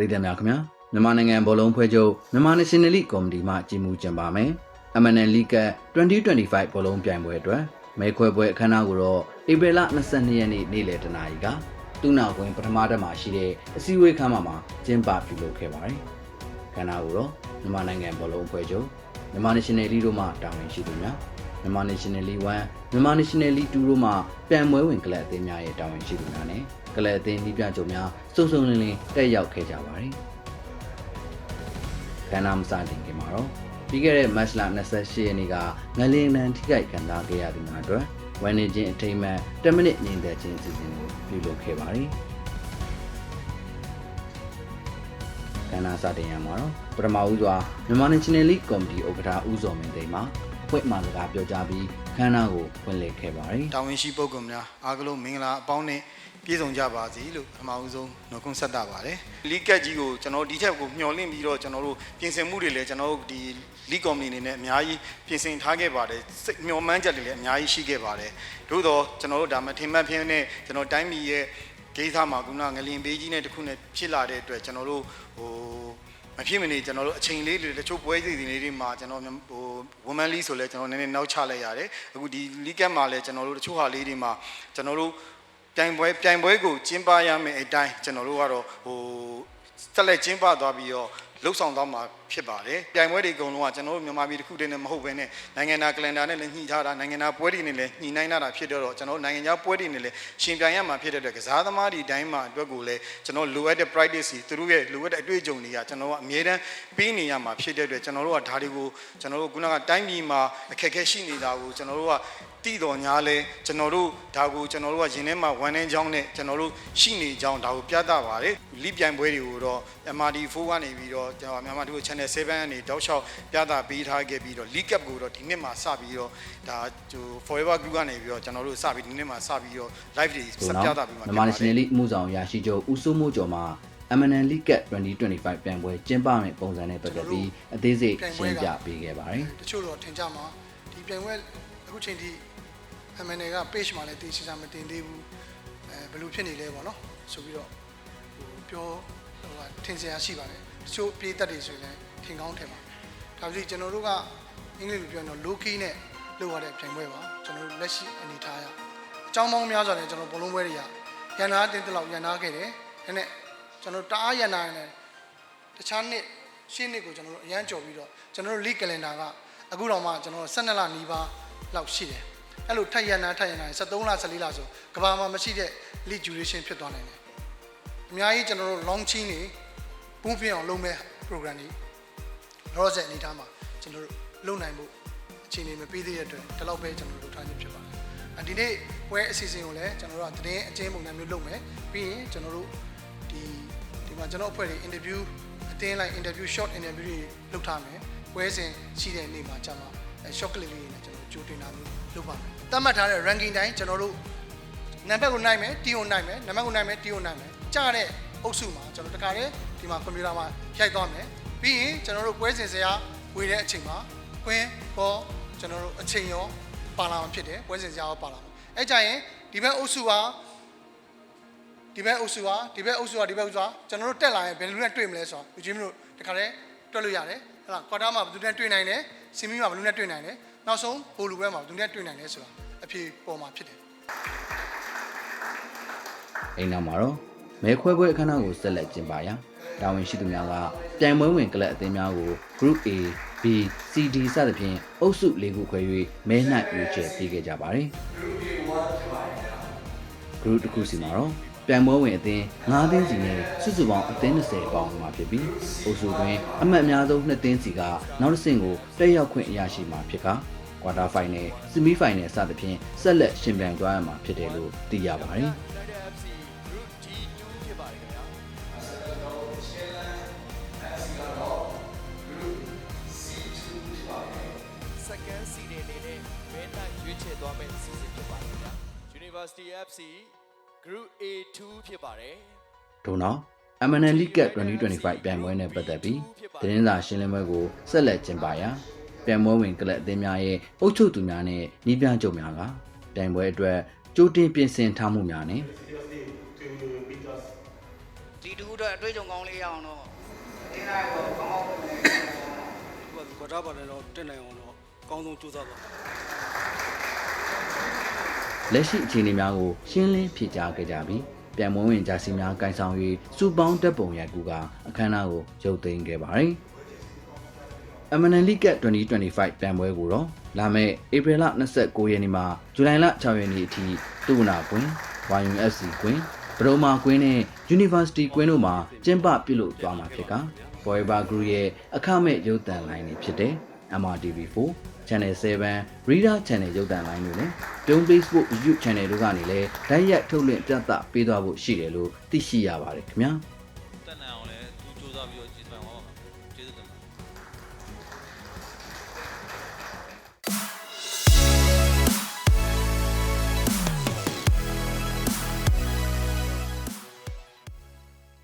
ပြည်သူများခင်ဗျာမြန်မာနိုင်ငံဘောလုံးဖွဲ့ချုပ်မြန်မာ National League ကော်မတီမှကြီးမှုကျင်းပမယ် MNL League 2025ဘောလုံးပြိုင်ပွဲအတွက်မဲခွဲပွဲအခမ်းအနားကိုတော့ဧပြီလ22ရက်နေ့နေ့လယ်တနာရီကတူနာကွင်းပထမတက်မှာရှိတဲ့အစည်းအဝေးခန်းမှာကျင်းပပြုလုပ်ခဲ့ပါတယ်ခမ်းနားကိုတော့မြန်မာနိုင်ငံဘောလုံးဖွဲ့ချုပ်မြန်မာ National League တို့မှတာဝန်ရှိသူများ မြန်မာ National League 1မြန်မာ National League 2တို့မှပြန်ပွဲဝင်ကလပ်အသင်းများရဲ့တာဝန်ရှိသူများနဲ့ကလပ်အသင်းဤပြချုပ်များစုံစုံလင်လင်တက်ရောက်ခဲ့ကြပါတယ်။ခန္ဓာမစတင်ခင်မှာတော့ပြီးခဲ့တဲ့ match လ28ရက်နေ့ကငလင်းနန်ထိခိုက်ခံစားခဲ့ရသူများအတွက်ဝန်နေချင်းအထိမ်းအမှတ်10မိနစ်ညင်သက်ခြင်းအစီအစဉ်ကိုပြုလုပ်ခဲ့ပါတယ်။ခန္ဓာစတင်ရမှာတော့ပထမဦးစွာမြန်မာ National League Committee ဥက္ကဋ္ဌဦးစောမင်းသိန်းမှ ဖွင့်မှစကားပြောကြားပြီးခန္ဓာကိုဖွင့်လှစ်ခဲ့ပါတယ်။တာဝန်ရှိပုဂ္ဂိုလ်များအားကလုံးမင်္ဂလာအပေါင်းနဲ့ပြည့်စုံကြပါစေလို့ပထမဦးဆုံးနှုတ်ခွန်းဆက်တာပါတယ်လီကက်ကြီးကိုကျွန်တော်တို့ဒီထက်ကိုမျှော်လင့်ပြီးတော့ကျွန်တော်တို့ပြင်ဆင်မှုတွေလည်းကျွန်တော်တို့ဒီလီကော်မတီအနေနဲ့အများကြီးပြင်ဆင်ထားခဲ့ပါတယ်စိတ်မျှော်မှန်းချက်တွေလည်းအများကြီးရှိခဲ့ပါတယ်သို့တော့ကျွန်တော်တို့ဒါမှထင်မှတ်ဖျင်းနဲ့ကျွန်တော်တိုင်းပြည်ရဲ့ဂိမ်းသားမှာကုနာငလင်ပေးကြီးနဲ့တခုနဲ့ဖြစ်လာတဲ့အတွက်ကျွန်တော်တို့ဟို မဖြစ်မနေကျွန်တော်တို့အချိန်လေးတွေတချို့ပွဲစီစဉ်လေးတွေမှာကျွန်တော်ဟို woman league ဆိုလဲကျွန်တော်နည်းနည်းနောက်ချလိုက်ရတယ်အခုဒီ league ကမှာလဲကျွန်တော်တို့တချို့ဟာလေးတွေမှာကျွန်တော်တို့ပြိုင်ပွဲပြိုင်ပွဲကိုကျင်းပရမယ့်အတိုင်းကျွန်တော်တို့ကတော့ဟိုဆက်လက်ကျင်းပသွားပြီးတော့ လှုပ်ဆောင်သွားမှာဖြစ်ပါတယ်ပြိုင်ပွဲတွေအကုန်လုံးကကျွန်တော်တို့မြန်မာပြည်တစ်ခုတည်းနဲ့မဟုတ်ဘဲနဲ့နိုင်ငံသားကလန်ဒါနဲ့လည်းညှိထားတာနိုင်ငံသားပွဲတွေနဲ့လည်းညှိနှိုင်းထားတာဖြစ်တော့ကျွန်တော်တို့နိုင်ငံခြားပွဲတွေနဲ့လည်းရှင်ပြိုင်ရမှာဖြစ်တဲ့အတွက်ကစားသမားတွေတိုင်းမှာအတွက်ကိုလည်းကျွန်တော်လိုအပ်တဲ့ practice တွေသူတို့ရဲ့လိုအပ်တဲ့အတွေ့အကြုံတွေကကျွန်တော်တို့ကအမြဲတမ်းပေးနေရမှာဖြစ်တဲ့အတွက်ကျွန်တော်တို့ကဒါတွေကိုကျွန်တော်တို့ခုနကတိုင်းပြည်မှာအခက်အခဲရှိနေတာကိုကျွန်တော်တို့ကတည်တော်ညာလဲကျွန်တော်တို့ဒါကိုကျွန်တော်တို့ကရင်ထဲမှာဝန်နှင်းချောင်းနဲ့ကျွန်တော်တို့ရှိနေကြောင်းဒါကိုပြသပါတယ်လိပြိုင်ပွဲတွေကိုတော့ MRD4 ကနေပြီးတော့ကျွန်တော်မြန်မာတို့ Channel 7ကနေတောက်လျှောက်ပြသပေးထားခဲ့ပြီးတော့ League Cup ကိုတော့ဒီနှစ်မှာစပြီးတော့ဒါဟို Forever Group ကနေပြီးတော့ကျွန်တော်တို့စပြီးဒီနှစ်မှာစပြီးတော့ live တွေဆိုဆက်တော့ပြသပေးမှာမြန်မာ National League အမှုဆောင်ရာရှိချုပ်ဦးစိုးမိုးကျော်မှ MNL League Cup 2025ပြန်ပွဲကျင်းပမယ့်ပုံစံနဲ့ပတ်သက်ပြီးအသေးစိတ်ရှင်းပြပေးခဲ့ပါတယ်တချို့တော့ထင်ကြမှာဒီပြိုင်ပွဲအခုချိန်ထိ MNA က page မှာလည်းတင်စီစာမတင်သေးဘူးအဲဘယ်လိုဖြစ်နေလဲပေါ့နော်ဆိုပြီးတော့ဟိုပြောဟိုကထင်စရာရှိပါတယ် တချို့ပြေးတက်တွေဆိုရင်လည်းထင်ကောင်းထင်ပါဒါပေမဲ့ကျွန်တော်တို့ကအင်္ဂလိပ်လိုပြောရင်တော့ low key နဲ့လုပ်ရတဲ့ပြိုင်ပွဲပါကျွန်တော်တို့လက်ရှိအနေထားရအကြောင်းပေါင်းများစွာနဲ့ကျွန်တော်ဘလုံးပွဲတွေကရန်နာတင်တလောက်ရန်နာခဲ့တယ်ဒါနဲ့ကျွန်တော်တအားရန်နာရင်လည်းတခြားနှစ်ရှင်းနှစ်ကိုကျွန်တော်တို့အရန်ကြော်ပြီးတော့ကျွန်တော်တို့ league calendar ကအခုတော့မှကျွန်တော်တို့12လနီးပါးလောက်ရှိတယ်အဲ့လိုထပ်ရန်နာထပ်ရန်နာ73လ14လဆိုကဘာမှာမရှိတဲ့ league duration ဖြစ်သွားနိုင်တယ်အများကြီးကျွန်တော်တို့ long chain နေပုံပြအောင်လုပ်မဲ့ program တွေလောဆယ်အနေထားမှာကျွန်တော်တို့လုပ်နိုင်ဖို့အခြေအနေမပေးသေးတဲ့အတွက်ဒီလောက်ပဲကျွန်တော်တို့လုပ်ထားခြင်းဖြစ်ပါတယ်အဒီနေ့ပွဲအစီအစဉ်ကိုလည်းကျွန်တော်တို့ကတည်င်းအချင်းပုံစံမျိုးလုပ်မယ်ပြီးရင်ကျွန်တော်တို့ဒီဒီမှာကျွန်တော်အဖွဲ့တွေ interview အတင်းလိုက် interview short interview တွေလုပ်ထားမယ်ပွဲစဉ်ရှိတဲ့နေ့မှာကျွန်တော်အဲ short clip လေးတွေနဲ့ကျွန်တော်ကြိုတင်တာမျိုးလုပ်ပါမယ်တတ်မှတ်ထားတဲ့ ranking တိုင်းကျွန်တော်တို့နံပါတ်ကိုနိုင်မယ်တီကိုနိုင်မယ်နံပါတ်ကိုနိုင်မယ်တီကိုနိုင်မယ်ကြားတဲ့ အုပ်စုမှာကျွန်တော်တခါတည်းဒီမှာကွန်ပျူတာမှာရိုက်သွားမယ်ပြီးရင်ကျွန်တော်တို့ပွဲစဉ်စရာဝေတဲ့အချိန်မှာကွင်းပေါ်ကျွန်တော်တို့အချိန်ရောပါလာမှာဖြစ်တယ်ပွဲစဉ်စရာရောပါလာမှာအဲကြရင်ဒီဘက်အုပ်စုဟာဒီဘက်အုပ်စုဟာဒီဘက်အုပ်စုဟာဒီဘက်အုပ်စုဟာကျွန်တော်တို့တက်လာရင်ဘယ်လိုနဲ့တွေ့မလဲဆိုတော့လူချင်းတို့တခါတည်းတွက်လို့ရတယ်ဟဲ့လားကွာတာမှာဘယ်သူနဲ့တွေ့နိုင်လဲစီမီမှာဘယ်လိုနဲ့တွေ့နိုင်လဲနောက်ဆုံးဘိုလူဘဲမှာဘယ်သူနဲ့တွေ့နိုင်လဲဆိုတာအဖြေပေါ်မှာဖြစ်တယ်အိမ်နောက်မှာတော့ မဲခွဲပွဲအခမ်းအနားကိုဆက်လက်ကျင်းပရာတာဝန်ရှိသူများကပြိုင်ပွဲဝင်ကလပ်အသင်းများကို Group A B C D စသဖြင့်အုပ်စု၄ခုခွဲ၍မဲနိုင်ရွေးချယ်ပေးခဲ့ကြပါတယ် Group တစ်ခုစီမှာတော့ပြိုင်ပွဲဝင်အသင်း၅သင်းစီနဲ့စုစုပေါင်းအသင်း20ပေါင်းမှာဖြစ်ပြီးအုပ်စုတွင်အမှတ်အများဆုံး2သင်းစီကနောက်တစ်ဆင့်ကိုတက်ရောက်ခွင့်ရရှိမှာဖြစ်ကကွာတာဖိုင်နယ်၊ဆီမီဖိုင်နယ်စသဖြင့်ဆက်လက်ရှင်ပြိုင်သွားရမှာဖြစ်တယ်လို့သိရပါတယ် University FC Group A2 ဖြစ်ပါတယ်ထို့နောက် MNL League Cup 2025ပြိုင်ပွဲနဲ့ပတ်သက်ပြီးသတင်းစာရှင်းလင်းပွဲကိုဆက်လက်ကျင်းပရာပြိုင်ပွဲဝင်ကလပ်အသင်းများရဲ့အုပ်ချုပ်သူများနဲ့နှီးပြချုပ်များကပြိုင်ပွဲအတွက်ကြိုတင်ပြင်ဆင်ထားမှုများနဲ့ The ဒီတူအတွက်အတွေ့အကြုံကောင်းလေးရအောင်တော့တင်းလိုက်တော့ကောင်းကောင်းလုပ်နေတယ်ပေါ့ဟိုကကွာထားပါတယ်တော့တက်နိုင်အောင်တော့အကောင်းဆုံးကြိုးစားပါ လက်ရှိအခြေအနေများကိုရှင်းလင်းဖြေကြားခဲ့ကြပြီးပြန်မွေးဝင်ဂျာစီများကန်ဆောင်၍စူပေါင်းတပ်ပုံရိုက်ကူကအခမ်းအနားကိုရုပ်သိမ်းခဲ့ပါတယ်။ MNN League 2025ပြန်ပွဲကိုတော့လာမယ့်ဧပြီလ29ရက်နေ့မှဇူလိုင်လ6ရက်နေ့အထိတူနာကွင်း YUFC ကွင်းပဒုံမာကွင်းနဲ့ University ကွင်းတို့မှာကျင်းပပြုလုပ်သွားမှာဖြစ်က Forever Group ရဲ့အခမဲ့ရုပ်သံလိုင်းတွေဖြစ်တဲ့ MRTV4 Channel 7 Reader Channel ရုပ်သံလိုင်းတွေနဲ့ပြုံး Facebook YouTube Channel တို့ကနေလည်းဓာတ်ရိုက်ထုတ်လွှင့်ပြသပေးသွားဖို့ရှိတယ်လို့သိရှိရပါတယ်ခင်ဗျာ။